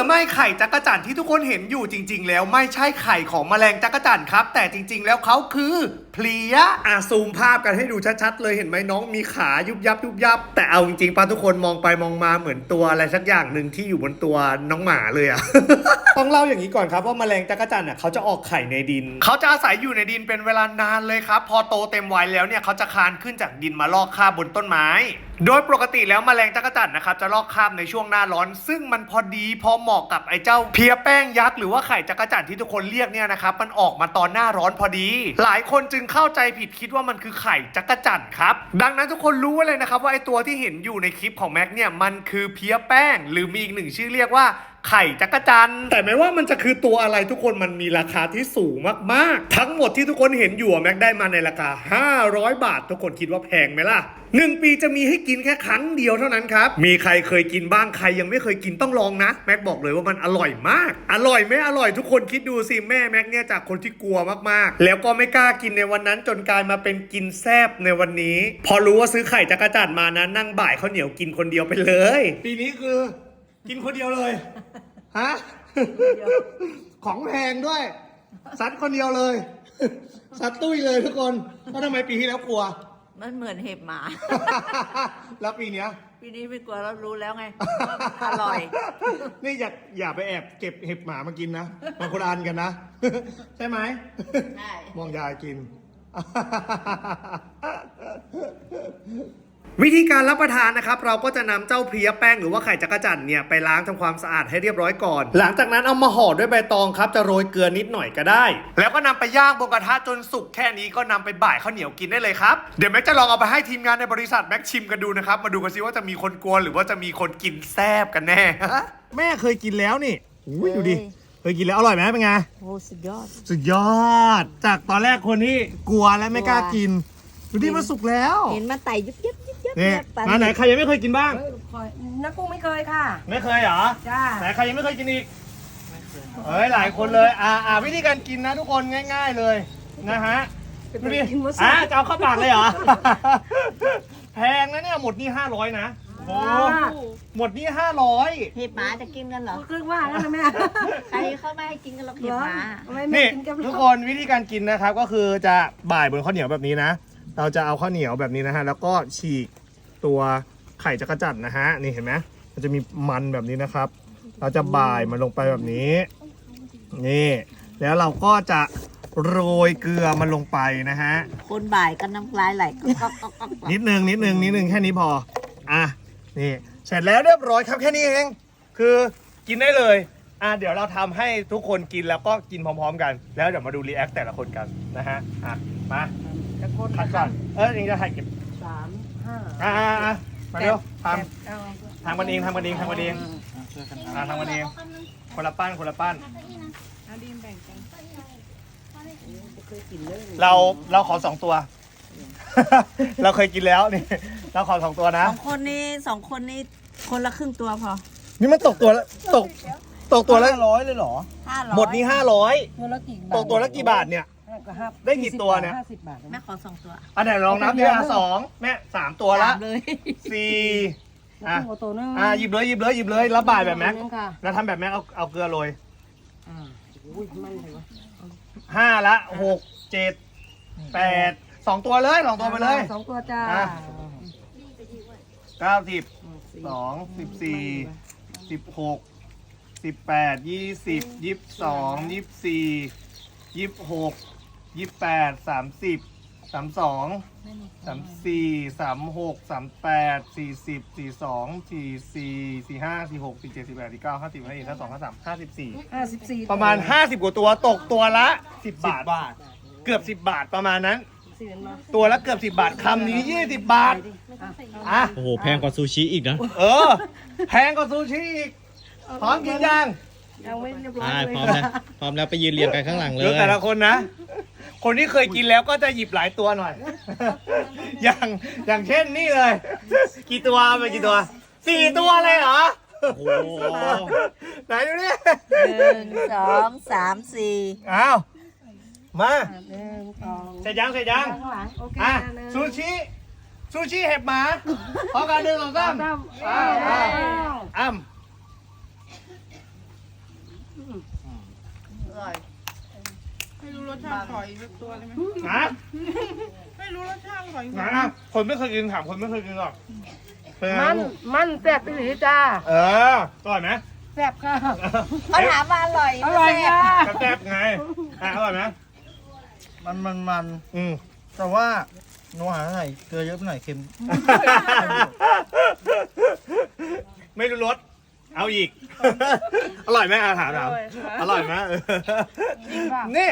รือไม่ไข่จักรจั่นที่ทุกคนเห็นอยู่จริง ๆ แล้วไม่ใช่ไข่ของแมลงจักรจั่นครับ แต่จริง ๆ แล้วเขาคือเพลียอะซูมภาพกันให้ดูชัดๆ เลยเห็นไหมน้องมีขายุบยับยุบยับ แต่เอาจริงๆป้าทุกคนมองไปมองมาเหมือนตัวอะไรสักอย่างหนึ่งที่อยู่บนตัวน้องหมาเลยอะ ต้องเล่าอย่างนี้ก่อนครับว่าแมลงจักรจั่นอะเขาจะออกไข่ในดิน เขาจะอาศัยอยู่ในดินเป็นเวลานานเลยครับ พอโตเต็มวัยแล้วเนี่ยเขาจะคลานขึ้นจากดินมาลอกคราบบนต้นไม้ โดยปกติแล้วแมลงจักรจั่นนะครับจะลอกคราบในช่วงหน้าร้อน ซึ่งมันพอดีพอเหมาะกับไอ้เจ้าเพียแป้งยักษ์หรือว่าไข่จักรจั่นที่ทุกคนเรียกเนี่ยนะครับมันออกมาตอนหน้าร้อนพอดี หลายคนจึงเข้าใจผิดคิดว่ามันคือไข่จักรจั่นครับดังนั้นทุกคนรู้ไว้เลยนะครับว่าไอ้ตัวที่เห็นอยู่ในคลิปของแม็กเนี่ยมันคือเพียแป้ง หรือมีอีกหนึ่งชื่อเรียกว่า ไข่จักรจันทร์แต่ไม่ว่ามันจะคือตัวอะไรทุกคนมันมีราคาที่สูงมากๆ ทั้งหมดที่ทุกคนเห็นอยู่อะแม็กได้มาในราคา 500 บาท ทุกคนคิดว่าแพงไหมล่ะหนึ่งปีจะมีให้กินแค่ครั้งเดียวเท่านั้นครับ มีใครเคยกินบ้างใครยังไม่เคยกินต้องลองนะ แม็กบอกเลยว่ามันอร่อยมาก อร่อยไม่อร่อยทุกคนคิดดูสิแม่แม็กเนี่ยจากคนที่กลัวมากๆ แล้วก็ไม่กล้ากินในวันนั้นจนกลายมาเป็นกินแซบในวันนี้ พอรู้ว่าซื้อไข่จักรจันทร์มานะนั่งบ่ายข้าวเหนียวกินคนเดียวไปเลย ปีนี้คือ กินคนเดียวเลย ฮะของแพงด้วย ซัดคนเดียวเลย ซัดตุ้ยเลยทุกคนแล้วทำไมปีที่แล้วกลัว มันเหมือนเห็บหมา แล้วปีเนี้ย ปีนี้ไม่กลัวเรารู้แล้วไงอร่อย นี่อย่าอย่าไปแอบเก็บเห็บหมามากินนะมันคนละอันกันนะ ใช่ไหม ใช่ มองยายกิน วิธีการรับประทานนะครับเราก็จะนำเจ้าเพลียแป้งหรือว่าไข่จักรจั่นเนี่ยไปล้างทำความสะอาดให้เรียบร้อยก่อน หลังจากนั้นเอามาห่อด้วยใบตองครับจะโรยเกลือนิดหน่อยก็ได้ แล้วก็นำไปย่างบนกระทะจนสุกแค่นี้ก็นำไปบ่ายข้าวเหนียวกินได้เลยครับเดี๋ยวแม็กจะลองเอาไปให้ทีมงานในบริษัทแม็กชิมกันดูนะครับมาดูกันซิว่าจะมีคนกลัวหรือว่าจะมีคนกินแซบกันแน่แม่เคยกินแล้วนี่อุ้ยดูดิเคยกินแล้วอร่อยไหมเป็นไงโอ้สุดยอด สุดยอด จากตอนแรกคนที่กลัวและไม่กล้ากินดูดิมันสุกแล้ว เห็นมาไต่ยุบยับยุบยับ นี่ยับปันมาไหนใครยังไม่เคยกินบ้างนักกุ้งไม่เคยค่ะ ไม่เคยเหรอจ้าไหนใครยังไม่เคยกินอีกเอ้ยหลายคนเลยอ่าอ่าวิธีการกินนะทุกคนง่าย ๆเลยนะฮะดูดิอ่าจะเอาเข้าปากเลยเหรอ แพงนะเนี่ยหมดนี่ห้าร้อยนะโอ้หมดนี่ห้าร้อยเห็บหมาจะกินกันเหรอครึ่งว่างั้นนะแม่ใครเข้าไม่ให้กินกันหรอกเห็บหมาไม่ไม่นี่กินกับทุกคนวิธีการกินนะครับก็คือจะบ่ายบนข้าวเหนียวแบบนี้นะ เราจะเอาข้าวเหนียวแบบนี้นะฮะ แล้วก็ฉีกตัวไข่จักรจั่นนะฮะ นี่เห็นไหมมันจะมีมันแบบนี้นะครับ เราจะบ่ายมันลงไปแบบนี้ นี่ แล้วเราก็จะโรยเกลือมันลงไปนะฮะ คนบ่ายกันน้ำลายไหลก็ก็ก็ก็ก็นิดนึงนิดนึงนิดนึงแค่นี้พอ อะ นี่ เสร็จแล้วเรียบร้อยครับแค่นี้เอง คือกินได้เลย อะเดี๋ยวเราทำให้ทุกคนกินแล้วก็กินพร้อมๆกัน แล้วเดี๋ยวมาดูรีแอคแต่ละคนกันนะฮะ อะ มา ตะโกนคัดก่อน เออนี่จะถ่ายเก็บสามห้าอะอะอะมาเร็วทแปดเก้าำทำกันเองทำกันเองทำกันเองอะทำกันเองคนละปั้นคนละปั้นเราเราขอสองตัว เราเคยกินแล้วนี่ เราขอสองตัวนะสองคนนี้สองคนนี้คนละครึ่งตัวพอนี่มันตกตัวละตกตกตัวละร้อยเลยเหรอ ห้าร้อยหมดนี้ห้าร้อยตัวละกี่บาทตกตัวละกี่บาทเนี่ย ก็ห้าได้กี่ตัวเนี่ย ห้าสิบบาทแม่ขอสองตัวอันไหนลองนับดิอะสองแม่สามตัวละสามเลยสี่อะกุ้งตัวนึงอะหยิบเลยหยิบเลยหยิบเลยแล้วบ่ายแบบแม็กนึงค่ะแล้วทำแบบแม็กเอาเอาเกลือโรยอ่าอุ้ยมันเลยวะห้าละหกเจ็ดแปดสองตัวเลยสองตัวไปเลยสองตัวจ้าอะ เก้าสิบสองสิบสี่สิบหกสิบแปดยี่สิบยี่สิบสองยี่สิบสี่ยี่สิบหก ยี่สิบแปดสามสิบสามสองสามสี่สามหกสามแปดสี่สิบสี่สองสี่สี่สี่ห้าสี่หกสี่เจ็ดสี่แปดสี่เก้าห้าสิบห้าเอ็ดห้าสองห้าสามห้าสิบสี่ห้าสิบสี่ประมาณห้าสิบกว่าตัวตกตัวละสิบบาทบาทเกือบสิบบาทประมาณนั้นสี่เห็นไหมตัวละเกือบสิบบาทคำนี้ยี่สิบบาทอะโอ้โหแพงกว่าซูชิอีกนะ เออ แพงกว่าซูชิอีกพร้อมกินยังยังไม่เรียบร้อยอ่าเลยพร้อมแล้วพร้อมแล้วไปยืนเรียงกันข้างหลังเลดูยแต่ละคนนะ คนที่เคยกินแล้วก็จะหยิบหลายตัวหน่อย อย่างอย่างเช่นนี่เลย กี่ตัวไปกี่ตัวสี่ตัวเลยเหรอโอ้โหไหนดูนี่หนึ่งสองสามสี่อ้าวมาหนึ่งสองเสร็จยังเสร็จยังข้างหลังโอเคอะหนึ่งซูชิซูชิเห็บหมาพอกันหนึ่งสองสามสามอ้าวอ้าวอ้ำอร่อยไม่ รู้รสชาติหอยสักตัวเลยไหมนะ ไม่รู้รสชาติหอยนะคนไม่เคยกินถามคนไม่เคยกินหรอกเป็นไงมันลูกมันแซ่บไปหรือจ้าเอออร่อยไหมแซ่บค่ะ เขาถามว่าอร่อยอร่อยค่ะแซ่บๆไงอะอร่อยไหมมันมันมันอืม แต่ว่าหนูหาหน่อยเกลือเยอะไปหน่อยเค็ม ไม่รู้รส เอาอีก อร่อยไหมอาหารถามอร่อยไหมเออนี่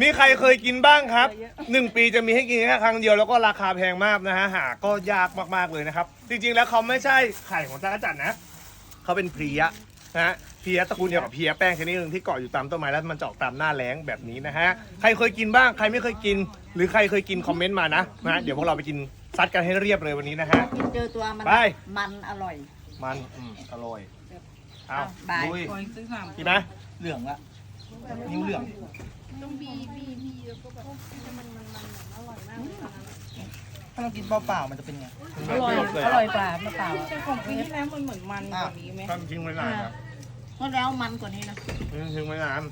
มีใครเคยกินบ้างครับหนึ่งปีจะมีให้กินแค่ครั้งเดียวแล้วก็ราคาแพงมากนะฮะหาก็ยากมากๆเลยนะครับ จริงๆแล้วเขาไม่ใช่ไข่ของจักรจันทร์นะเขาเป็นเพลียนะฮะเพลียตระกูลเดียวกับเพลียแป้งชนิดหนึ่งที่เกาะอยู่ตามต้นไม้แล้วมันจะออกตามหน้าแล้งแบบนี้นะฮะใครเคยกินบ้างใครไม่เคยกิน หรือใครเคยกินคอมเมนต์มานะนะเดี๋ยวพวกเราไปกินซัดกันให้เรียบเลยวันนี้นะฮะกินเจอตัวมันไปมันอร่อย มันอืมอร่อยเอาบายลุยหอยซื้อสามกินไหมเหลือง ละนิ้วเหลืองถ้าเรากินเปล่าๆมันจะเป็นไงอร่อยอร่อยกว่าเมื่อเปล่าแต่ของปีที่แล้วมันเหมือนมันกว่านี้ไหมท่านทิ้งไว้นานครับก็แล้วมันกว่านี้นะทิ้งไว้นาน